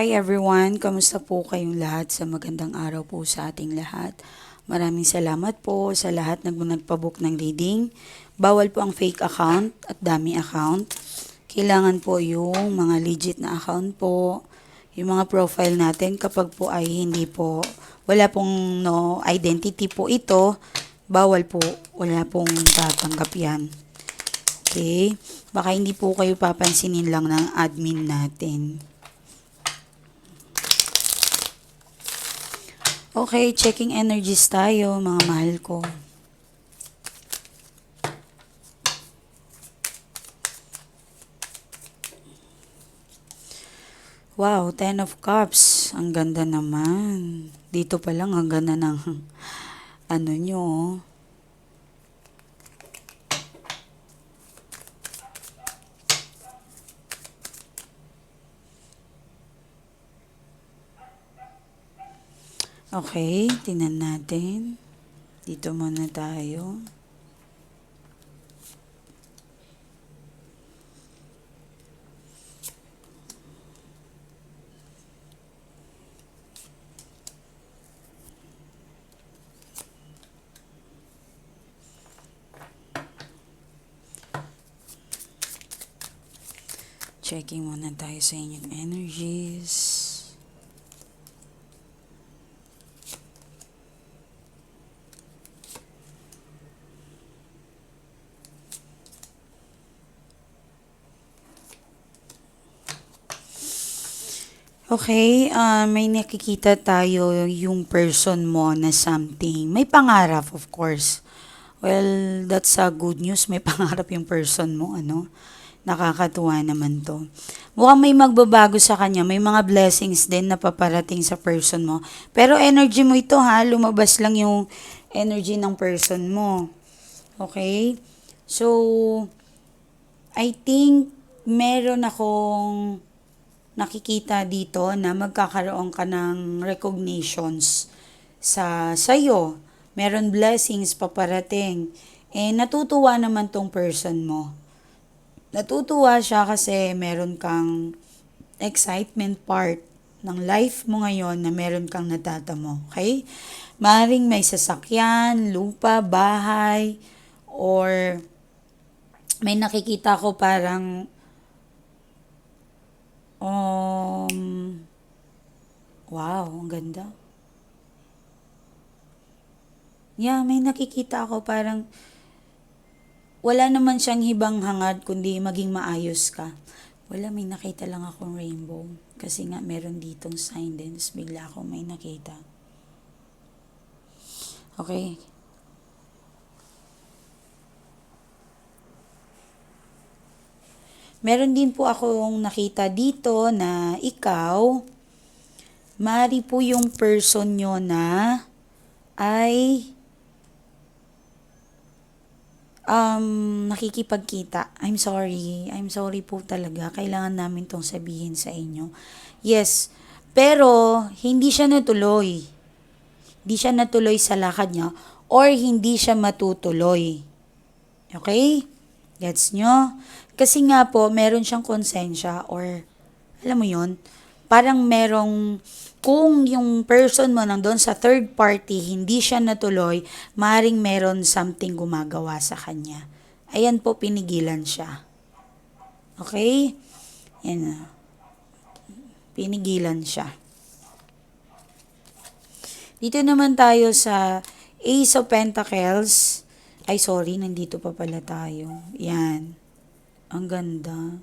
Hi everyone, kamusta po kayong lahat sa magandang araw po sa ating lahat. Maraming salamat po sa lahat na nagpabook ng reading. Bawal po ang fake account at dami account. Kailangan po yung mga legit na account po, yung mga profile natin kapag po ay hindi po, wala pong no identity po ito, bawal po, wala pong tatanggap yan. Okay? Baka hindi po kayo papansinin lang ng admin natin. Okay, checking energies tayo, mga mahal ko. Wow, Ten of Cups. Ang ganda naman. Dito pa lang, ang ganda ng ano nyo. oh. Okay, tingnan natin. Dito muna tayo. Checking muna tayo sa inyong energies. Okay, ah, may nakikita tayo yung person mo na something. May pangarap, of course. Well, that's a good news. May pangarap yung person mo, ano? Nakakatuwa naman to. Mukhang may magbabago sa kanya. May mga blessings din na paparating sa person mo. Pero energy mo ito, ha? Lumabas lang yung energy ng person mo. Okay? So, I think meron akong nakikita dito na magkakaroon ka ng recognitions sa sayo. Meron blessings paparating. Eh, natutuwa naman tong person mo. Natutuwa siya kasi meron kang excitement part ng life mo ngayon na meron kang natatamo. Okay? Maring may sasakyan, lupa, bahay, or may nakikita ko parang Um, wow, ang ganda. Yeah, may nakikita ako parang wala naman siyang hibang hangad kundi maging maayos ka. Wala, may nakita lang akong rainbow. Kasi nga meron ditong sign din. Tapos bigla ako may nakita. Okay. Meron din po akong nakita dito na ikaw, mari po yung person nyo na ay um, nakikipagkita. I'm sorry. I'm sorry po talaga. Kailangan namin tong sabihin sa inyo. Yes, pero hindi siya natuloy. Hindi siya natuloy sa lakad niya or hindi siya matutuloy. Okay? Gets nyo? Kasi nga po, meron siyang konsensya or, alam mo yon parang merong, kung yung person mo nandun sa third party, hindi siya natuloy, maring meron something gumagawa sa kanya. Ayan po, pinigilan siya. Okay? Yan. Pinigilan siya. Dito naman tayo sa Ace of Pentacles. Ay, sorry, nandito pa pala tayo. Yan. Ang ganda.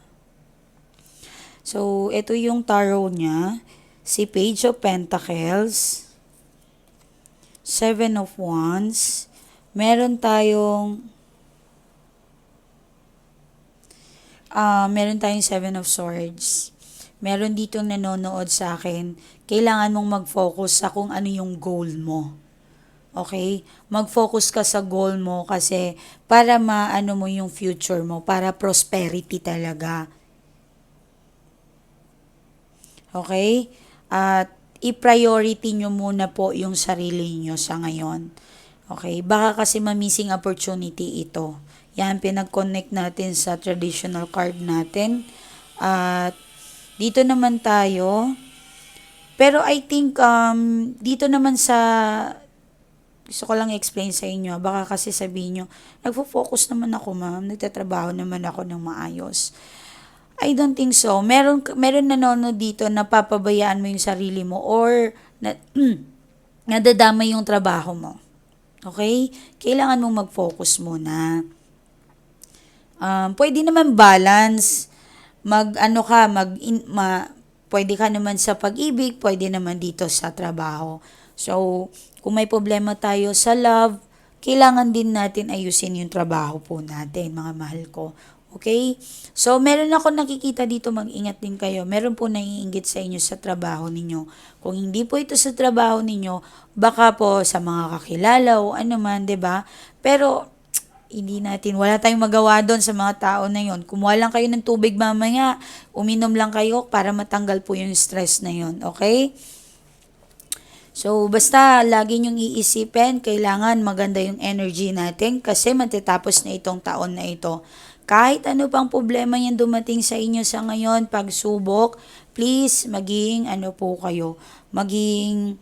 So, ito yung tarot niya. Si Page of Pentacles. Seven of Wands. Meron tayong ah meron tayong Seven of Swords. Meron dito nanonood sa akin. Kailangan mong mag-focus sa kung ano yung goal mo. Okay? Mag-focus ka sa goal mo kasi para maano mo yung future mo, para prosperity talaga. Okay? At i-priority nyo muna po yung sarili nyo sa ngayon. Okay? Baka kasi ma-missing opportunity ito. Yan, pinag-connect natin sa traditional card natin. At dito naman tayo Pero I think um, dito naman sa gusto ko lang explain sa inyo. Baka kasi sabihin nyo, nagfo-focus naman ako ma'am, nagtatrabaho naman ako ng maayos. I don't think so. Meron, meron nanonood dito na papabayaan mo yung sarili mo or na, nadadama yung trabaho mo. Okay? Kailangan mong mag-focus muna. Um, pwede naman balance. Mag, ano ka, mag, in, ma, pwede ka naman sa pag-ibig, pwede naman dito sa trabaho. So, kung may problema tayo sa love, kailangan din natin ayusin yung trabaho po natin, mga mahal ko. Okay? So, meron ako nakikita dito, mag-ingat din kayo. Meron po naiingit sa inyo sa trabaho ninyo. Kung hindi po ito sa trabaho ninyo, baka po sa mga kakilala o ano man, ba? Pero, hindi natin, wala tayong magawa doon sa mga tao na yon. Kumuha lang kayo ng tubig mamaya, uminom lang kayo para matanggal po yung stress na yon. Okay? So, basta lagi nyong iisipin, kailangan maganda yung energy natin kasi matatapos na itong taon na ito. Kahit ano pang problema yan dumating sa inyo sa ngayon, pagsubok, please maging ano po kayo, maging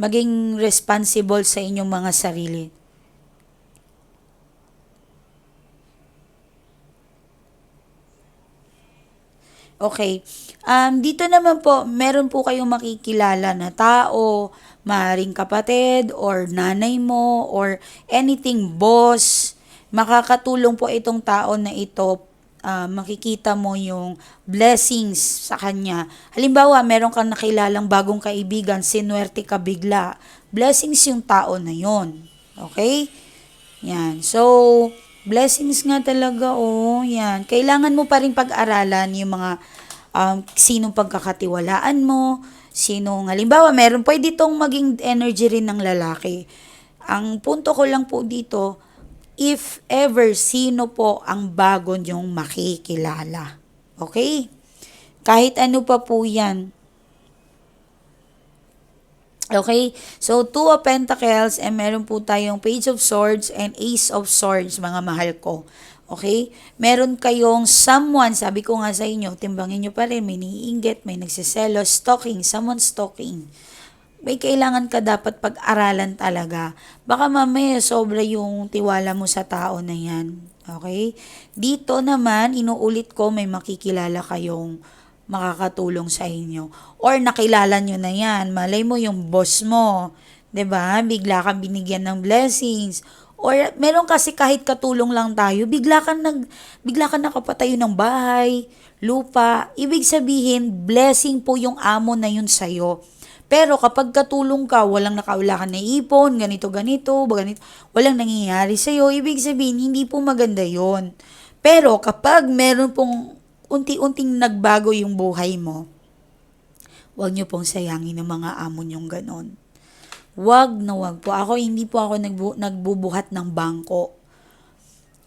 maging responsible sa inyong mga sarili. Okay. Um, dito naman po, meron po kayong makikilala na tao, maring kapatid, or nanay mo, or anything, boss. Makakatulong po itong tao na ito, uh, makikita mo yung blessings sa kanya. Halimbawa, meron kang nakilalang bagong kaibigan, sinuwerte ka bigla. Blessings yung tao na yon Okay? Yan. So, Blessings nga talaga, oh. Yan. Kailangan mo pa rin pag-aralan yung mga um, sinong pagkakatiwalaan mo, sinong, halimbawa, meron pwede itong maging energy rin ng lalaki. Ang punto ko lang po dito, if ever sino po ang bago niyong makikilala. Okay? Kahit ano pa po yan, Okay? So, Two of Pentacles, and meron po tayong Page of Swords and Ace of Swords, mga mahal ko. Okay? Meron kayong someone, sabi ko nga sa inyo, timbangin nyo pa rin, may niinggit, may nagsiselo, stalking, someone stalking. May kailangan ka dapat pag-aralan talaga. Baka mamaya sobra yung tiwala mo sa tao na yan. Okay? Dito naman, inuulit ko, may makikilala kayong makakatulong sa inyo. Or nakilala nyo na yan, malay mo yung boss mo, 'di ba? Bigla kang binigyan ng blessings. Or meron kasi kahit katulong lang tayo, bigla kang nag bigla kang nakapatayo ng bahay, lupa. Ibig sabihin, blessing po yung amo na yun sa iyo. Pero kapag katulong ka, walang nakaula ka na ipon, ganito, ganito, ganito, walang nangyayari sa'yo, ibig sabihin, hindi po maganda yon Pero kapag meron pong unti-unting nagbago yung buhay mo, huwag niyo pong sayangin ng mga amo niyong ganon. Wag na wag po. Ako, hindi po ako nagbu- nagbubuhat ng bangko.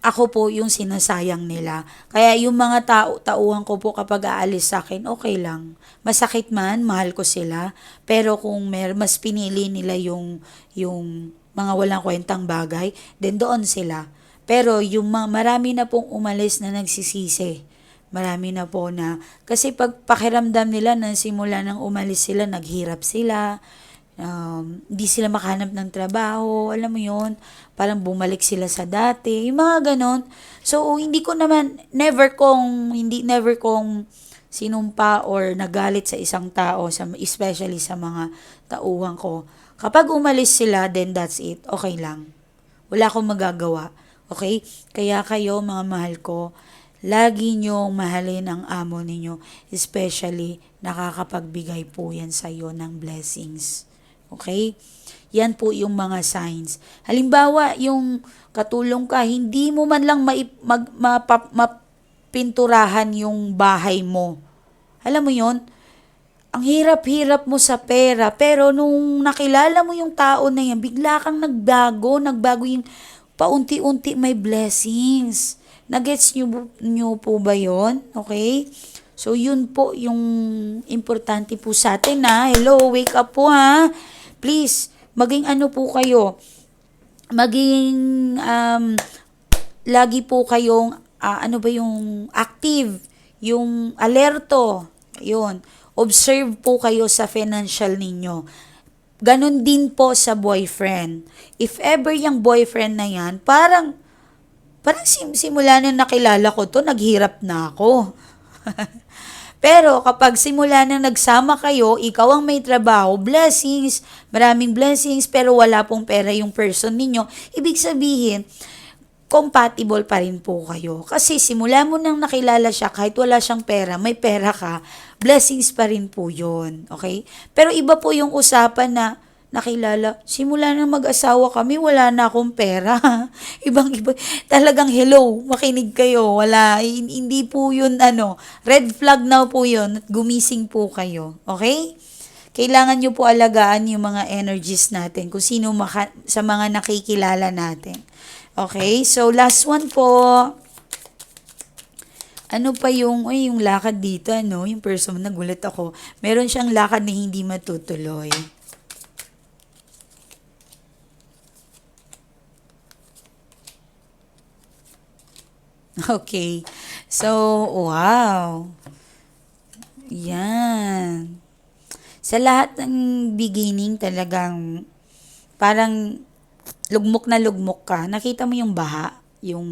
Ako po yung sinasayang nila. Kaya yung mga tao, tauhan ko po kapag aalis sa akin, okay lang. Masakit man, mahal ko sila. Pero kung mer mas pinili nila yung, yung mga walang kwentang bagay, then doon sila. Pero yung mga, marami na pong umalis na nagsisisi Marami na po na, kasi pag pakiramdam nila na simula nang umalis sila, naghirap sila, um, di sila makahanap ng trabaho, alam mo yon parang bumalik sila sa dati, yung mga ganon. So, hindi ko naman, never kong, hindi, never kong sinumpa or nagalit sa isang tao, sa, especially sa mga tauhan ko. Kapag umalis sila, then that's it. Okay lang. Wala akong magagawa. Okay? Kaya kayo, mga mahal ko, Lagi niyong mahalin ang amo ninyo, especially nakakapagbigay po yan sa iyo ng blessings. Okay? Yan po yung mga signs. Halimbawa, yung katulong ka, hindi mo man lang maip, mag, mapap, mapinturahan yung bahay mo. Alam mo yon ang hirap-hirap mo sa pera, pero nung nakilala mo yung tao na yan, bigla kang nagbago, nagbago yung paunti-unti may blessings. Nagets nyo, nyo po ba yon Okay? So, yun po yung importante po sa atin na. Hello, wake up po ha. Please, maging ano po kayo. Maging um, lagi po kayong uh, ano ba yung active, yung alerto. Yun. Observe po kayo sa financial ninyo. Ganon din po sa boyfriend. If ever yung boyfriend na yan, parang, parang sim- simula nung nakilala ko to, naghirap na ako. Pero kapag simula na nagsama kayo, ikaw ang may trabaho, blessings, maraming blessings, pero wala pong pera yung person ninyo, ibig sabihin, compatible pa rin po kayo. Kasi simula mo nang nakilala siya, kahit wala siyang pera, may pera ka, blessings pa rin po yun. Okay? Pero iba po yung usapan na nakilala, simula na mag-asawa kami, wala na akong pera. Ibang iba, talagang hello, makinig kayo, wala, hin- hindi po yun ano, red flag na po yun, at gumising po kayo. Okay? Kailangan nyo po alagaan yung mga energies natin, kung sino maka, sa mga nakikilala natin. Okay, so last one po. Ano pa yung, ay, yung lakad dito, ano, yung person, nagulat ako. Meron siyang lakad na hindi matutuloy. Okay. So, wow. Yan. Sa lahat ng beginning talagang parang lugmok na lugmok ka. Nakita mo yung baha, yung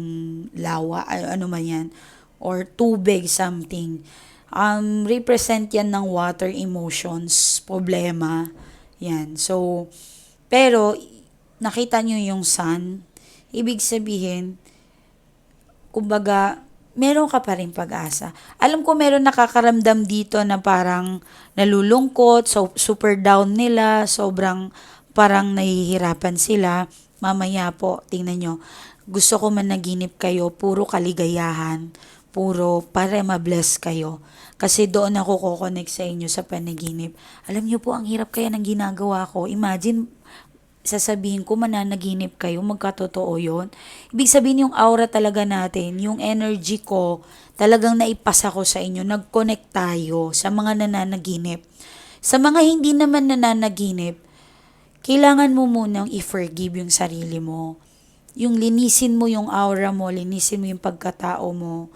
lawa, ano man yan, or tubig, something. Um, represent yan ng water emotions, problema. Yan. So, pero, nakita nyo yung sun, ibig sabihin, kumbaga, meron ka pa rin pag-asa. Alam ko meron nakakaramdam dito na parang nalulungkot, so, super down nila, sobrang parang nahihirapan sila. Mamaya po, tingnan nyo, gusto ko managinip kayo, puro kaligayahan, puro para ma-bless kayo. Kasi doon ako kukonek sa inyo sa panaginip. Alam nyo po, ang hirap kaya ng ginagawa ko. Imagine, sasabihin ko mananaginip kayo, magkatotoo yon. Ibig sabihin yung aura talaga natin, yung energy ko, talagang naipasa ko sa inyo, nag-connect tayo sa mga nananaginip. Sa mga hindi naman nananaginip, kailangan mo munang i-forgive yung sarili mo. Yung linisin mo yung aura mo, linisin mo yung pagkatao mo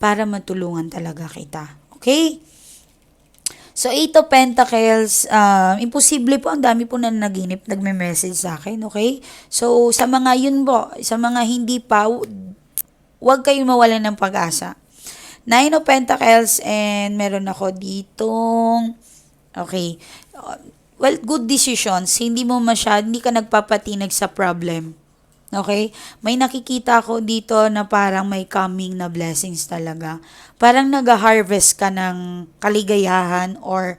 para matulungan talaga kita. Okay? So, Eight of Pentacles, um, imposible po, ang dami po na naginip, nagme-message sa akin, okay? So, sa mga yun po, sa mga hindi pa, huwag kayong mawalan ng pag-asa. Nine of Pentacles, and meron ako ditong, okay, uh, well, good decisions, hindi mo masyad, hindi ka nagpapatinag sa problem. Okay? May nakikita ako dito na parang may coming na blessings talaga. Parang nag-harvest ka ng kaligayahan or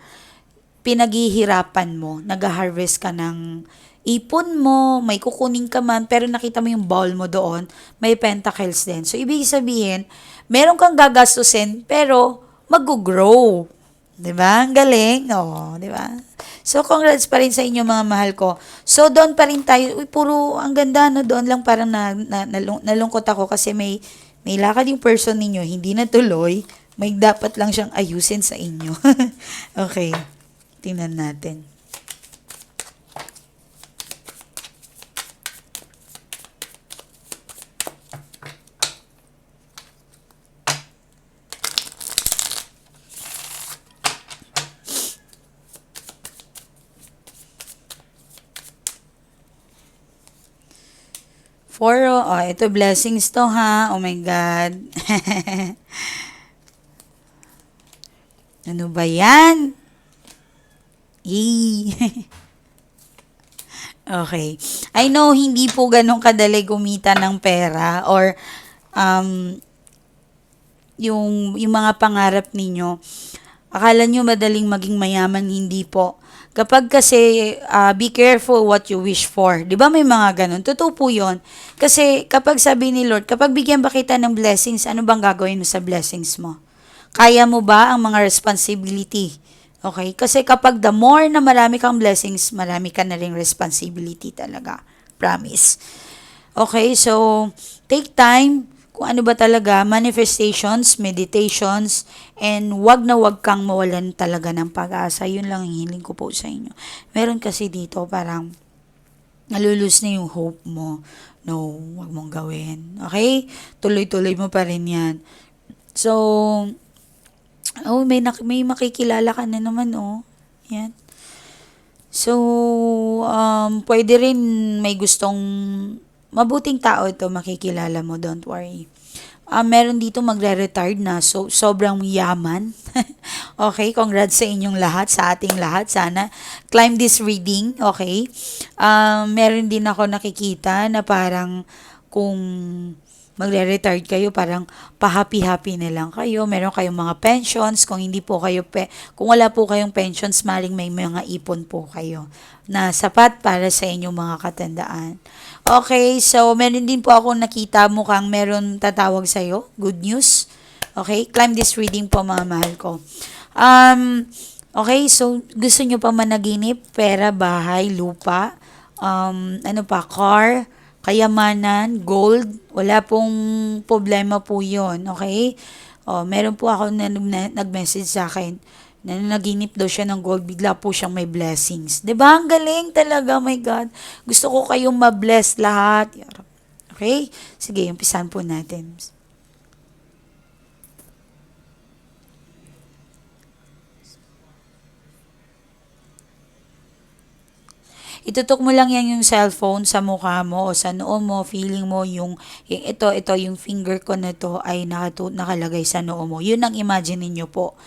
pinaghihirapan mo. Nag-harvest ka ng ipon mo, may kukunin ka man, pero nakita mo yung ball mo doon, may pentacles din. So, ibig sabihin, meron kang gagastusin, pero mag-grow. 'Di ba? Ang galing. Oo, 'di ba? So, congrats pa rin sa inyo mga mahal ko. So, doon pa rin tayo. Uy, puro ang ganda, no? Doon lang parang na, na, nalung, nalungkot ako kasi may, may lakad yung person ninyo, hindi natuloy. May dapat lang siyang ayusin sa inyo. okay. Tingnan natin. Four, oh, ito blessings to ha. Oh my God. ano ba yan? E. okay. I know hindi po ganun kadali gumita ng pera or um, yung, yung mga pangarap ninyo. Akala nyo madaling maging mayaman, hindi po. Kapag kasi, ah, be careful what you wish for. Di ba may mga ganun? Totoo po yun. Kasi kapag sabi ni Lord, kapag bigyan ba kita ng blessings, ano bang gagawin mo sa blessings mo? Kaya mo ba ang mga responsibility? Okay? Kasi kapag the more na marami kang blessings, marami ka na ring responsibility talaga. Promise. Okay? So, take time kung ano ba talaga, manifestations, meditations, and wag na wag kang mawalan talaga ng pag-asa. Yun lang ang hiling ko po sa inyo. Meron kasi dito parang nalulus na yung hope mo. No, wag mong gawin. Okay? Tuloy-tuloy mo pa rin yan. So, Oh, may, nak- may makikilala ka na naman, oh. Yan. So, um, pwede rin may gustong mabuting tao ito makikilala mo, don't worry. Ah, meron dito magre-retired na, so sobrang yaman. okay, congrats sa inyong lahat, sa ating lahat. Sana climb this reading, okay? Um, meron din ako nakikita na parang kung magre-retired kayo, parang pa-happy-happy na lang kayo. Meron kayong mga pensions. Kung hindi po kayo, pe, kung wala po kayong pensions, maling may mga ipon po kayo na sapat para sa inyong mga katandaan. Okay, so meron din po ako nakita mukhang meron tatawag sa'yo. Good news. Okay, climb this reading po mga mahal ko. Um, okay, so gusto nyo pa managinip? Pera, bahay, lupa, um, ano pa, car, kayamanan, gold, wala pong problema po yon okay? Oh, meron po ako na, na nag-message sa akin na naginip daw siya ng gold, bigla po siyang may blessings. ba Ang galing talaga, my God. Gusto ko kayong ma-bless lahat. Okay? Sige, umpisan po natin. Itutok mo lang yan yung cellphone sa mukha mo o sa noo mo, feeling mo yung, yung ito, ito, yung finger ko na to ay nakatu- nakalagay sa noo mo. Yun ang imagine niyo po.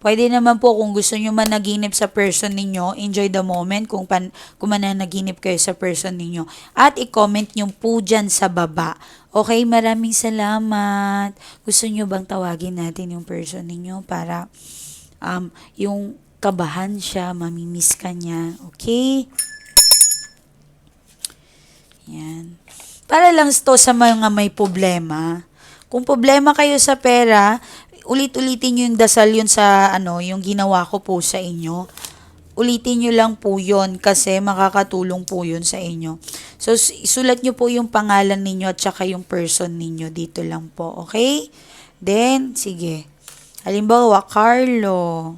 Pwede naman po kung gusto nyo managinip sa person ninyo, enjoy the moment kung, pan, kung mananaginip kayo sa person ninyo. At i-comment nyo po dyan sa baba. Okay, maraming salamat. Gusto nyo bang tawagin natin yung person ninyo para um, yung kabahan siya, mamimiss ka niya. Okay? Yan. Para lang to sa mga may problema. Kung problema kayo sa pera, ulit-ulitin nyo yung dasal yun sa ano, yung ginawa ko po sa inyo. Ulitin nyo lang po yun kasi makakatulong po yun sa inyo. So, isulat nyo po yung pangalan ninyo at saka yung person ninyo dito lang po. Okay? Then, sige. Halimbawa, Carlo.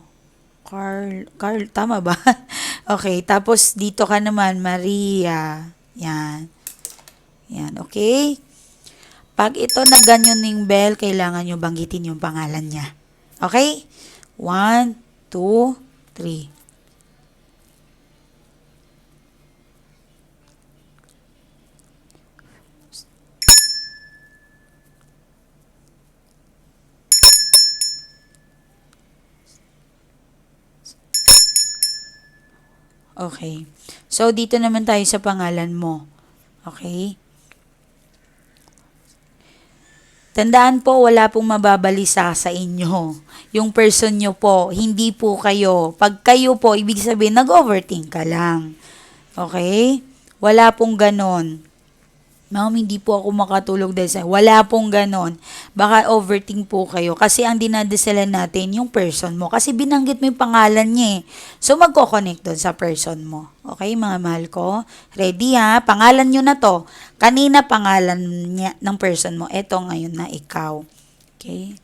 Carl, Carl, tama ba? okay, tapos dito ka naman, Maria. Yan. Yan, okay? Pag ito na ganyan ng bell, kailangan nyo banggitin yung pangalan niya. Okay? One, two, three. Okay. So, dito naman tayo sa pangalan mo. Okay? Tandaan po, wala pong mababalisa sa inyo. Yung person nyo po, hindi po kayo. Pag kayo po, ibig sabihin, nag-overthink ka lang. Okay? Wala pong ganon. Ma'am, hindi po ako makatulog dahil sa... Wala pong ganon. Baka overthink po kayo. Kasi ang dinadasalan natin, yung person mo. Kasi binanggit mo yung pangalan niya eh. So, magkoconnect doon sa person mo. Okay, mga mahal ko? Ready ha? Pangalan nyo na to. Kanina pangalan niya, ng person mo. Ito ngayon na ikaw. Okay?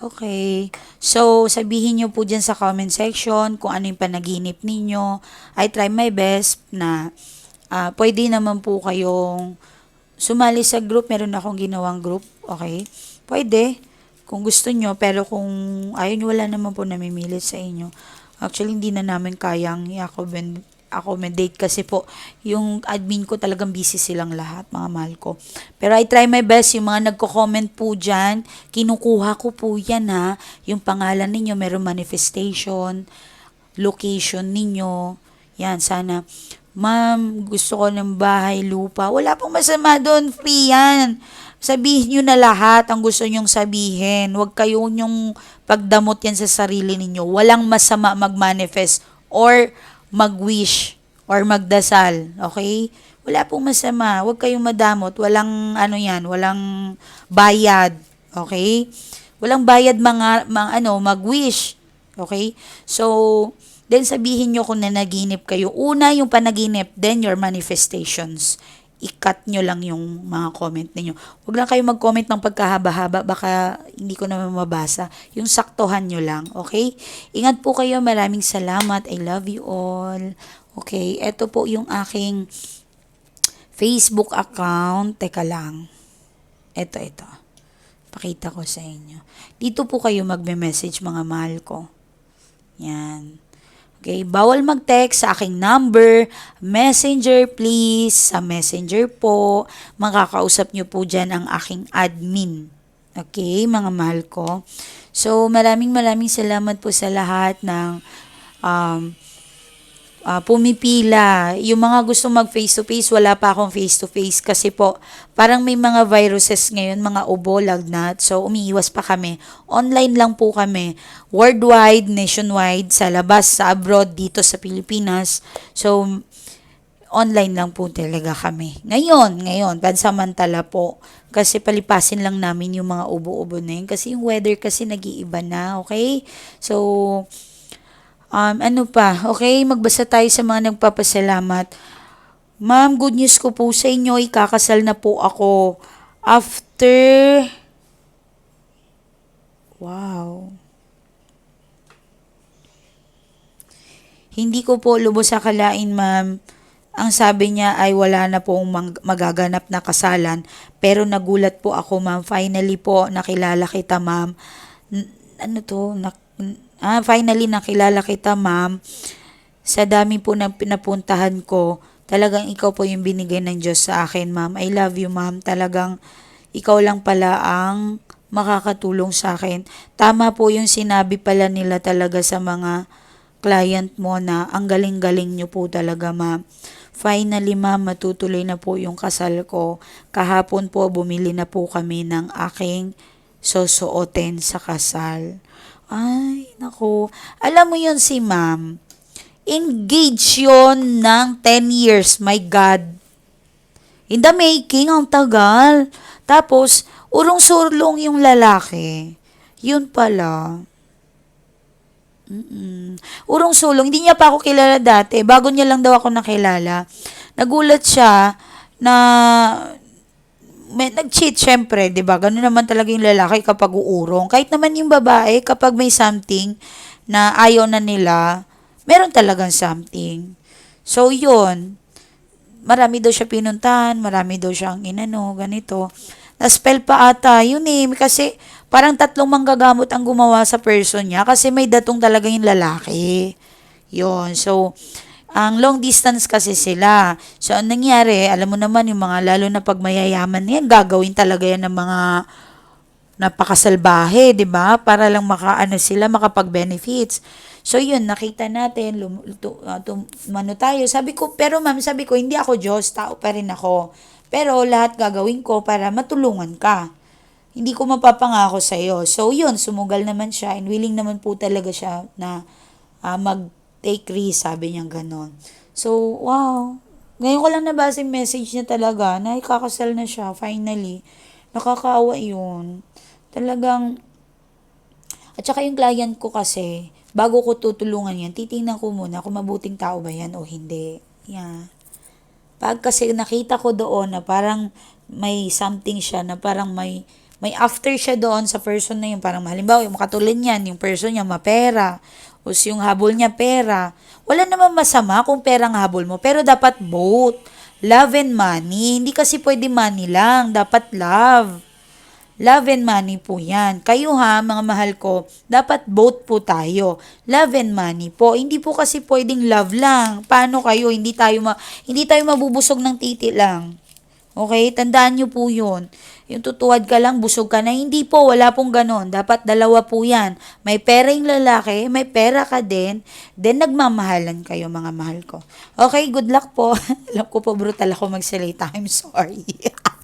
Okay. So, sabihin nyo po dyan sa comment section kung ano yung panaginip ninyo. I try my best na uh, pwede naman po kayong sumali sa group. Meron akong ginawang group. Okay. Pwede. Kung gusto nyo. Pero kung nyo, wala naman po namimilit sa inyo. Actually, hindi na namin kayang i-accommodate accommodate kasi po yung admin ko talagang busy silang lahat mga mahal ko. Pero I try my best yung mga nagko-comment po dyan, kinukuha ko po yan ha, yung pangalan ninyo, meron manifestation, location ninyo, yan sana. Ma'am, gusto ko ng bahay, lupa. Wala pong masama doon, free yan. Sabihin nyo na lahat ang gusto nyong sabihin. Huwag kayo nyong pagdamot yan sa sarili ninyo. Walang masama mag-manifest or mag-wish or magdasal. Okay? Wala pong masama. Huwag kayong madamot. Walang ano yan, walang bayad. Okay? Walang bayad mga, mga ano, mag-wish. Okay? So, Then sabihin nyo kung nanaginip kayo. Una yung panaginip, then your manifestations. I-cut nyo lang yung mga comment ninyo. Huwag lang kayo mag-comment ng pagkahaba-haba, baka hindi ko naman mabasa. Yung saktohan nyo lang, okay? Ingat po kayo, maraming salamat. I love you all. Okay, eto po yung aking Facebook account. Teka lang. Eto, eto. Pakita ko sa inyo. Dito po kayo magme-message mga mahal ko. Yan. Okay, bawal mag-text sa aking number. Messenger please. Sa messenger po. Makakausap nyo po dyan ang aking admin. Okay, mga mahal ko. So, maraming maraming salamat po sa lahat ng um, ah, pumipila. Yung mga gusto mag face-to-face, wala pa akong face-to-face kasi po parang may mga viruses ngayon, mga ubo, lagnat. So, umiiwas pa kami. Online lang po kami. Worldwide, nationwide, sa labas, sa abroad, dito sa Pilipinas. So, online lang po talaga kami. Ngayon, ngayon, pansamantala po. Kasi palipasin lang namin yung mga ubo-ubo na yun. Kasi yung weather kasi nag-iiba na, okay? So, um, ano pa, okay? Magbasa tayo sa mga nagpapasalamat. Ma'am, good news ko po sa inyo, ikakasal na po ako. After, wow. Hindi ko po lubos sa kalain, ma'am. Ang sabi niya ay wala na pong mag- magaganap na kasalan. Pero nagulat po ako, ma'am. Finally po, nakilala kita, ma'am. N- ano to? Nak- ah, finally, nakilala kita, ma'am. Sa dami po ng pinapuntahan ko, talagang ikaw po yung binigay ng Diyos sa akin, ma'am. I love you, ma'am. Talagang ikaw lang pala ang makakatulong sa akin. Tama po yung sinabi pala nila talaga sa mga client mo na ang galing-galing nyo po talaga, ma'am. Finally, ma'am, matutuloy na po yung kasal ko. Kahapon po, bumili na po kami ng aking susuotin sa kasal. Ay, naku. Alam mo yun si ma'am, engage yon ng 10 years. My God. In the making, ang tagal. Tapos, urong-surlong yung lalaki. Yun pala. Mm-mm. Urong sulong, hindi niya pa ako kilala dati. Bago niya lang daw ako nakilala. Nagulat siya na may, nag-cheat syempre, 'di ba? Ganun naman talaga yung lalaki kapag uurong. Kahit naman yung babae kapag may something na ayaw na nila, meron talagang something. So, yun. Marami daw siya pinuntahan, marami daw siyang inano, ganito. Na-spell pa ata, yun eh. Kasi parang tatlong manggagamot ang gumawa sa person niya kasi may datong talaga yung lalaki. Yun. So, ang long distance kasi sila. So, ang nangyari, alam mo naman yung mga, lalo na pag mayayaman yan, gagawin talaga yan ng mga napakasalbahe, 'di ba? Para lang makaano sila makapag-benefits. So yun, nakita natin, lum, tu, uh, tumano tayo. Sabi ko, pero ma'am, sabi ko, hindi ako Diyos, tao pa rin ako. Pero lahat gagawin ko para matulungan ka. Hindi ko mapapangako sa iyo. So yun, sumugal naman siya and willing naman po talaga siya na uh, mag-take risk, sabi niya ganon. So, wow. Ngayon ko lang nabasa yung message niya talaga na ikakasal na siya, finally. Nakakaawa yun. Talagang, at saka yung client ko kasi, bago ko tutulungan yan, titingnan ko muna kung mabuting tao ba yan o hindi. Yeah. Pag kasi nakita ko doon na parang may something siya, na parang may, may after siya doon sa person na yun. Parang halimbawa, yung katulad niyan, yung person niya mapera, o yung habol niya pera. Wala naman masama kung perang habol mo, pero dapat both. Love and money. Hindi kasi pwede money lang, dapat love. Love and money po yan. Kayo ha, mga mahal ko, dapat both po tayo. Love and money po. Hindi po kasi pwedeng love lang. Paano kayo? Hindi tayo, ma- hindi tayo mabubusog ng titi lang. Okay? Tandaan nyo po yun. Yung tutuwad ka lang, busog ka na. Hindi po, wala pong ganon. Dapat dalawa po yan. May pera yung lalaki, may pera ka din, then nagmamahalan kayo mga mahal ko. Okay, good luck po. Alam ko po brutal ako magsalita. I'm sorry.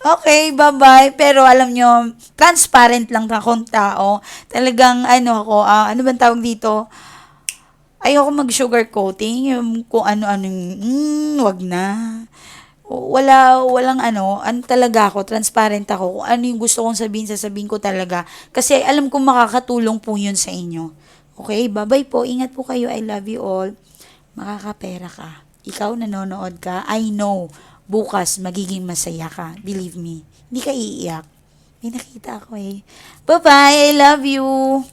Okay, bye-bye. Pero alam nyo, transparent lang akong tao. Talagang, ano ako, uh, ano bang tawag dito? Ayoko mag-sugar coating. Yung kung ano-ano, mm, wag na. Wala, walang ano, ano talaga ako, transparent ako. Kung ano yung gusto kong sabihin, sasabihin ko talaga. Kasi alam kong makakatulong po yun sa inyo. Okay, bye-bye po. Ingat po kayo. I love you all. Makakapera ka. Ikaw nanonood ka. I know. Bukas, magiging masaya ka. Believe me. Hindi ka iiyak. May nakita ako eh. Bye-bye. I love you.